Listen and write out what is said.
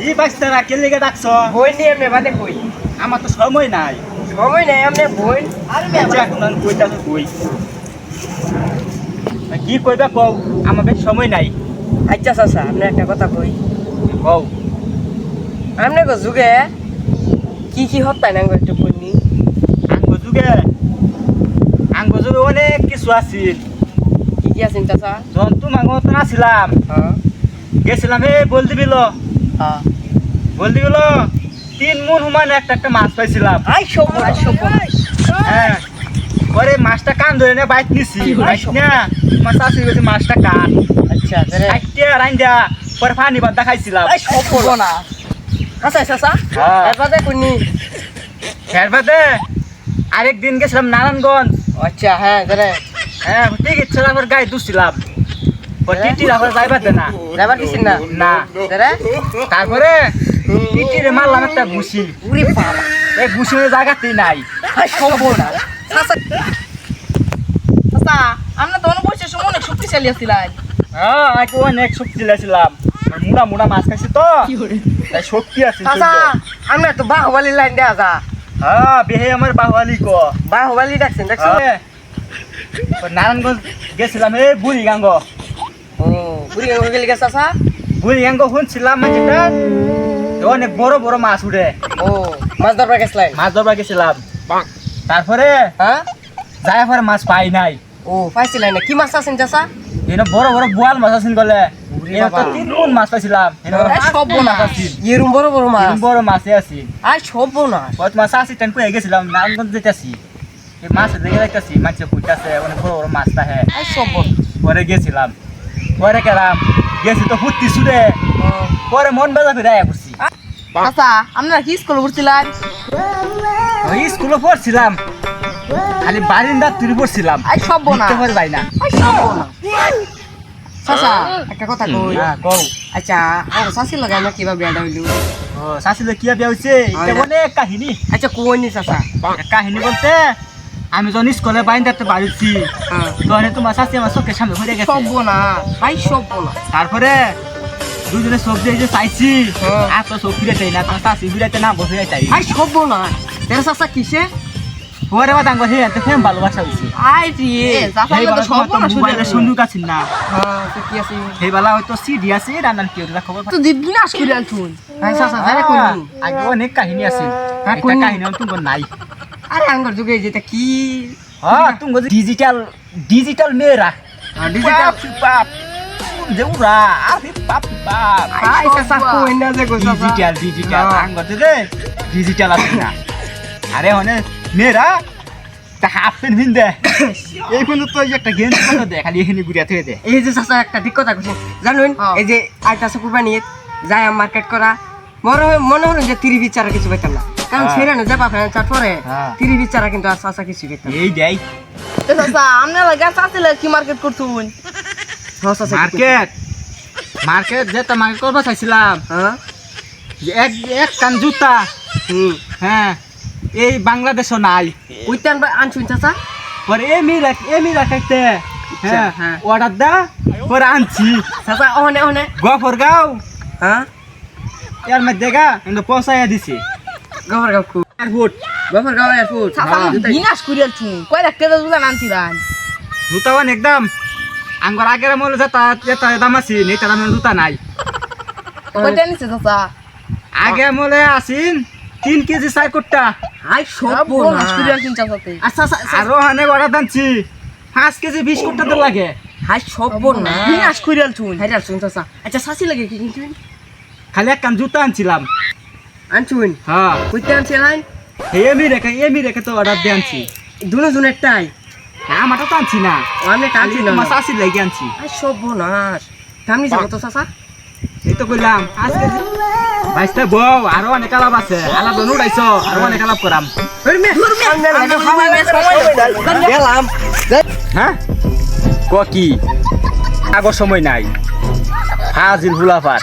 ই বাচ্চারা কে লেগে ডাকছ বোন নিয়ে এমনি বাদে কই। আমার তো সময় নাই সময় নেই এমনি। আরে এখন কই কি কইবা কও আমার বেশ সময় নাই আচ্ছা চাচা আপনি একটা কথা কই কও আপনি যুগে কি কি হত্যায় না একটু কইনি আঙ্গ যুগে আঙ্গ যুগে অনেক কিছু আছিল। কি কি আছেন চাচা? জন্তু মাংস আসিলাম হ্যাঁ। গেছিলাম হে বলদি বিল হ্যাঁ। বলদি বিল তিন মন সমান একটা একটা মাছ পাইছিলাম। আই সব আই সব হ্যাঁ। পরে মাছটা কান ধরে নিয়ে বাইক নিছি। কি না মাছ আসি গেছে মাছটা কান। আচ্ছা আইতে রাইন্দা পরে পানি বাদ দেখাইছিলাম আই সব না। চাচা চাচা। হ্যাঁ। এরপরে কইনি। এর বাদে আরেক দিন গেছিলাম নারায়ণগঞ্জ। আচ্ছা হ্যাঁ তাহলে। হ্যাঁ ঠিক ইচ্ছা করে গায়ে দুছিলাম তারপরে টিটিরে মারলাম একটা ঘুষি এই ঘুষির জায়গাতেই নাই। আমরা তো অনেক সময় অনেক শক্তিশালী আসছিলাম হ্যাঁ অনেক মুড়া মুড়া মাছ খাইছি তো। শক্তি আছে আমরা তো বাহুবালি লাইন দেয়া যা। হ্যাঁ বেহে আমার বাহুয়ালি ক। বাহুবালি ডাকছেন দেখছ? হ্যাঁ। নারায়ণগঞ্জ গেছিলাম এই বুড়ি গাঙ্গ। ও বুড়ি গেলি গেছে বুড়ি শুনছিলাম মাঝেটা অনেক বড় বড় মাছ উঠে। ও মাছ ধরবার গেছিলেন মাছ ধরবা গেছিলাম। তারপরে হ্যাঁ? যাই পরে মাছ পাই নাই। ও পাইছিলেন না। কি মাছ আছেন এনে বড় বড় বোয়াল মাছ আছিল গলে। তিন মাছ পাইছিলাম। এনে সব মাছ। এরম বড় বড় মাছ। বড় মাছে আছিল আই সব না কত মাছ আছে টেন কয়ে গেছিলাম নারায়ণগঞ্জ যেতেছি এই মাছ দেখে দেখতেছি মাছ অনেক বড় বড় মাছ তাহে সব পরে গেছিলাম। পরে গেলাম গেছি তো ফুটতি সুরে। পরে মন বেজা ফিরে আয়া করছি আমরা কি স্কুলে পড়ছিলাম? ওই স্কুলে পড়ছিলাম। খালি বারিন্দা তুলি পড়ছিলাম। সব না যাই না। সব না চাচা একটা কথা কই। হ্যাঁ কও। আচ্ছা আমার শাশি লাগাই না কীভাবে বিয়াটা হইল ও শাশুড়ি কি বিয়া হয়েছে এটা হয় না। অনেক কাহিনী? আচ্ছা কই নি চাচা কাহিনী বলতে আমি যখন স্কুলে বাইন্দাতে বাড়িছি হ্যাঁ তখন তোমার শাশি আমার চোখের সামনে ঘুরে গেছে। সব না আই সব না তারপরে দুজনে সবজি এই যে চাইছি হ্যাঁ। আর তো সব ফিরে চাই না তোমার শাশি না বসে চাই। আই সব না তেরা চাচা কিসে পরে বা দাঙ্গ হে এত ফেম ভালোবাসা হয়েছে আই রে। আমরা তো সব না মোবাইলে শুনে সুন্দর আছেন না? হ্যাঁ তো কি আছে? সেই বেলা হয়তো সিডি আছে রান্নার কি ওটা খবর? তো দিবিনাশ করে আলছুন আই চাচা তারা কই নি আগে অনেক কাহিনী আছে। হ্যাঁ, কোন- কাহিনী তোমার নাই। আরে আঙ্গর যুগে যেটা কি? হ্যাঁ তুমি ডিজিটাল ডিজিটাল মেয়েরা। ডিজিটাল বাপ দেউরা আরে বাপ বাপ। আই চাচা কই না যে গো চাচা। ডিজিটাল ডিজিটাল হ্যাঁ। আঙ্গতে ডিজিটাল আছে না। আরে মেয়েরা তা হাফ প্যান্ট ভিন দে এই পর্যন্ত তো একটা গেঞ্জি পরে দে খালি এখানে ঘুরিয়া থেকে দে। এই যে চাচা একটা ঠিক কথা কইছে জানুন? হ্যাঁ। এই যে আইতাছে কুরবানি যায় মার্কেট করা মনে মনে হলো যে তিরি বিচারা কিছু পেতাম না। কারণ হ্যাঁ। ছেড়ে না যাবা ফেরান চার পরে হ্যাঁ। তিরি বিচারা কিন্তু আর চাচা কিছু পেতাম এই দেই। এ চাচা আমরা লাগা চাচিলে কি মার্কেট মার্কেট মার্কেট যেটা মার্কেট করব চাইছিলাম। হ্যাঁ। এক এক কান জুতা। হুম। হ্যাঁ। এই বাংলাদেশও নাই। উইতান আনছুন চাচা। পরে এমি রাখ এমি রাখাইতে হ্যাঁ হ্যাঁ। অর্ডার দা পরে আনছি। চাচা ওহনে ওহনে গফর গাও। হ্যাঁ? এর মধ্যে গা কিন্তু পৌঁছাইয়া দিছি। গফর গাও কু এয়ারপোর্ট। গফর গাও এয়ারপোর্ট চাচা আমি বিনাশ করে আলছুন কয় লাখ টাকা বুঝা আনছিলাম জুতাওয়ান একদম আঙ্গর আগের মূল যেটা যেটা দাম আছে নেতা দামের জুতা নাই। কয়টা নিছে চাচা? আগে মূলে আসিন তিন কেজি চার সব করে আচ্ছা আরও হানে দানছি কেজি তো লাগে। হাই সব না করে হাই চাচা আচ্ছা শাসি লাগে কি খালি এক কান জুতা আনছিলাম। আনছুন হ্যাঁ। কইতে এমি রেখে এমি রেখে তো অর্ডার দিয়ে আনছি। দুনো জনের টাই হ্যাঁ আমারটা তো আনছি না। আমি টানছি না। তোমার লেগে আনছি। আই সব বোনাস। সামনে যাব তো চাচা এই তো কইলাম পাঁচ বাইশটা বউ আরও অনেক আলাপ আছে। আলাপ উড়াইছ আরও অনেক আলাপ করাম। হ্যাঁ? ক কি? আগর সময় নাই। হাজির হুলাফার